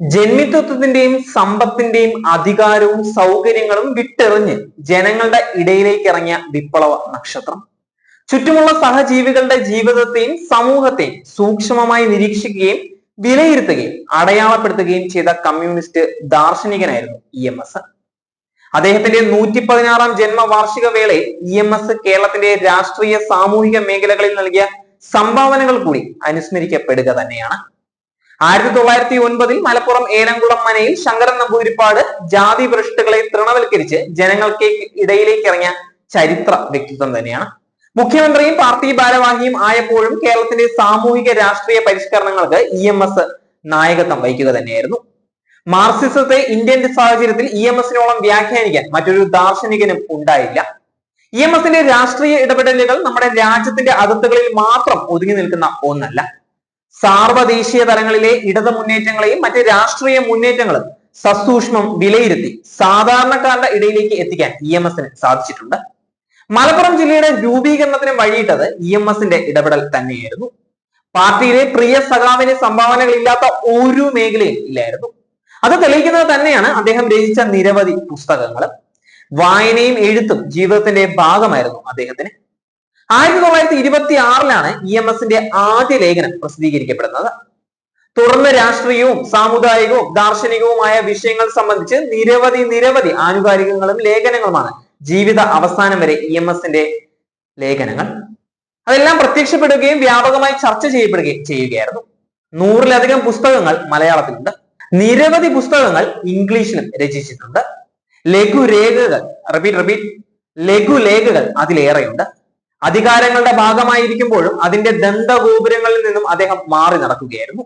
ജന്മിത്വത്തിന്റെയും സമ്പത്തിന്റെയും അധികാരവും സൗകര്യങ്ങളും വിട്ടെറിഞ്ഞ് ജനങ്ങളുടെ ഇടയിലേക്ക് ഇറങ്ങിയ വിപ്ലവ നക്ഷത്രം. ചുറ്റുമുള്ള സഹജീവികളുടെ ജീവിതത്തെയും സമൂഹത്തെയും സൂക്ഷ്മമായി നിരീക്ഷിക്കുകയും വിലയിരുത്തുകയും അടയാളപ്പെടുത്തുകയും ചെയ്ത കമ്മ്യൂണിസ്റ്റ് ദാർശനികനായിരുന്നു ഇ എം എസ്. അദ്ദേഹത്തിന്റെ നൂറ്റി പതിനാറാം ജന്മവാർഷിക വേളയിൽ ഇ എം എസ് കേരളത്തിന്റെ രാഷ്ട്രീയ സാമൂഹിക മേഖലകളിൽ നൽകിയ സംഭാവനകൾ കൂടി അനുസ്മരിക്കപ്പെടുക തന്നെയാണ്. ആയിരത്തി തൊള്ളായിരത്തി ഒൻപതിൽ മലപ്പുറം ഏലംകുളം മനയിൽ ശങ്കരൻ നമ്പൂതിരിപ്പാട് ജാതി ഭ്രഷ്ടുകളെ തൃണവൽക്കരിച്ച് ജനങ്ങൾക്ക് ഇടയിലേക്ക് ഇറങ്ങിയ ചരിത്ര വ്യക്തിത്വം തന്നെയാണ്. മുഖ്യമന്ത്രിയും പാർട്ടി ഭാരവാഹിയും ആയപ്പോഴും കേരളത്തിന്റെ സാമൂഹിക രാഷ്ട്രീയ പരിഷ്കരണങ്ങൾക്ക് ഇ എം എസ് നായകത്വം വഹിക്കുക തന്നെയായിരുന്നു. മാർക്സിസത്തെ ഇന്ത്യൻ സാഹചര്യത്തിൽ ഇ എം എസിനോളം വ്യാഖ്യാനിക്കാൻ മറ്റൊരു ദാർശനികനും ഉണ്ടായില്ല. ഇ എം എസിന്റെ രാഷ്ട്രീയ ഇടപെടലുകൾ നമ്മുടെ രാജ്യത്തിന്റെ അതിർത്തികളിൽ മാത്രം ഒതുങ്ങി നിൽക്കുന്ന ഒന്നല്ല. സാർവദേശീയ തലങ്ങളിലെ ഇടത് മുന്നേറ്റങ്ങളെയും മറ്റ് രാഷ്ട്രീയ മുന്നേറ്റങ്ങളും സസൂക്ഷ്മം വിലയിരുത്തി സാധാരണക്കാരുടെ ഇടയിലേക്ക് എത്തിക്കാൻ ഇ എം എസിന് സാധിച്ചിട്ടുണ്ട്. മലപ്പുറം ജില്ലയുടെ രൂപീകരണത്തിന് വഴിയിട്ടത് ഇ എം എസിന്റെ ഇടപെടൽ തന്നെയായിരുന്നു. പാർട്ടിയിലെ പ്രിയ സഖാവിന് സംഭാവനകൾ ഇല്ലാത്ത ഒരു മേഖലയും ഇല്ലായിരുന്നു. അത് തെളിയിക്കുന്നത് തന്നെയാണ് അദ്ദേഹം രചിച്ച നിരവധി പുസ്തകങ്ങൾ വായനയും എഴുത്തും ജീവിതത്തിന്റെ ഭാഗമായിരുന്നു അദ്ദേഹത്തിന്. ആയിരത്തി തൊള്ളായിരത്തി ഇരുപത്തി ആറിലാണ് ഇ എം എസിന്റെ ആദ്യ ലേഖനം പ്രസിദ്ധീകരിക്കപ്പെടുന്നത്. തുടർന്ന് രാഷ്ട്രീയവും സാമുദായികവും ദാർശനികവുമായ വിഷയങ്ങൾ സംബന്ധിച്ച് നിരവധി നിരവധി ആനുകാലികങ്ങളും ലേഖനങ്ങളുമാണ് ജീവിത അവസാനം വരെ ഇ എം എസിന്റെ ലേഖനങ്ങൾ. അതെല്ലാം പ്രത്യക്ഷപ്പെടുകയും വ്യാപകമായി ചർച്ച ചെയ്യപ്പെടുകയും ചെയ്യുകയായിരുന്നു. നൂറിലധികം പുസ്തകങ്ങൾ മലയാളത്തിലുണ്ട്. നിരവധി പുസ്തകങ്ങൾ ഇംഗ്ലീഷിലും രചിച്ചിട്ടുണ്ട്. ലഘുരേഖകൾ റിപ്പീറ്റ് റിപ്പീറ്റ് ലഘുലേഖകൾ അതിലേറെയുണ്ട്. അധികാരങ്ങളുടെ ഭാഗമായിരിക്കുമ്പോഴും അതിന്റെ ദന്തഗോപുരങ്ങളിൽ നിന്നും അദ്ദേഹം മാറി നടക്കുകയായിരുന്നു.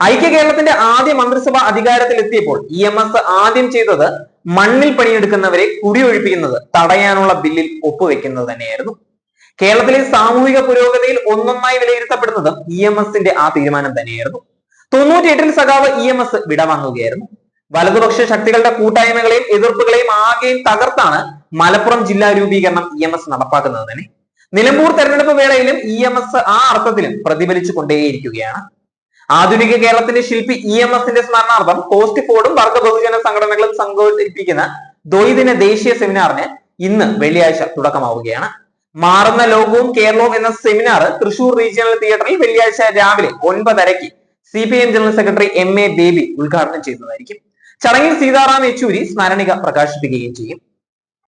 ഐക്യ കേരളത്തിന്റെ ആദ്യ മന്ത്രിസഭ അധികാരത്തിൽ എത്തിയപ്പോൾ ഇ എം എസ് ആദ്യം ചെയ്തത് മണ്ണിൽ പണിയെടുക്കുന്നവരെ കുടിയൊഴിപ്പിക്കുന്നത് തടയാനുള്ള ബില്ലിൽ ഒപ്പുവെക്കുന്നത് തന്നെയായിരുന്നു. കേരളത്തിലെ സാമൂഹിക പുരോഗതിയിൽ ഒന്നൊന്നായി വിലയിരുത്തപ്പെടുന്നതും ഇ എം എസിന്റെ ആ തീരുമാനം തന്നെയായിരുന്നു. തൊണ്ണൂറ്റി എട്ടിൽ സഖാവ് ഇ എം എസ് വിടവാങ്ങുകയായിരുന്നു. വലതുപക്ഷ ശക്തികളുടെ കൂട്ടായ്മകളെയും എതിർപ്പുകളെയും ആകെയും തകർത്താണ് മലപ്പുറം ജില്ലാ രൂപീകരണം ഇ എം എസ് നടപ്പാക്കുന്നത് തന്നെ. നിലമ്പൂർ തെരഞ്ഞെടുപ്പ് വേളയിലും ഇ എം എസ് ആ അർത്ഥത്തിലും പ്രതിഫലിച്ചു കൊണ്ടേയിരിക്കുകയാണ് ആധുനിക കേരളത്തിന്റെ ശില്പി ഇ എം എസിന്റെ സ്മരണാർത്ഥം പോസ്റ്റ് ഫോർഡും വർഗ ബഹുജന സംഘടനകളും സംഘടിപ്പിക്കുന്ന ദ്വൈദിന ദേശീയ സെമിനാറിന് ഇന്ന് വെള്ളിയാഴ്ച തുടക്കമാവുകയാണ്. മാറുന്ന ലോകവും കേരളവും എന്ന സെമിനാർ തൃശൂർ റീജിയണൽ തിയേറ്ററിൽ വെള്ളിയാഴ്ച രാവിലെ ഒൻപതരയ്ക്ക് C P M general secretary M A Baby ഉദ്ഘാടനം ചെയ്യുന്നതായിരിക്കും. ചടങ്ങിൽ സീതാറാം യെച്ചൂരി സ്മരണിക പ്രകാശിപ്പിക്കുകയും ചെയ്യും.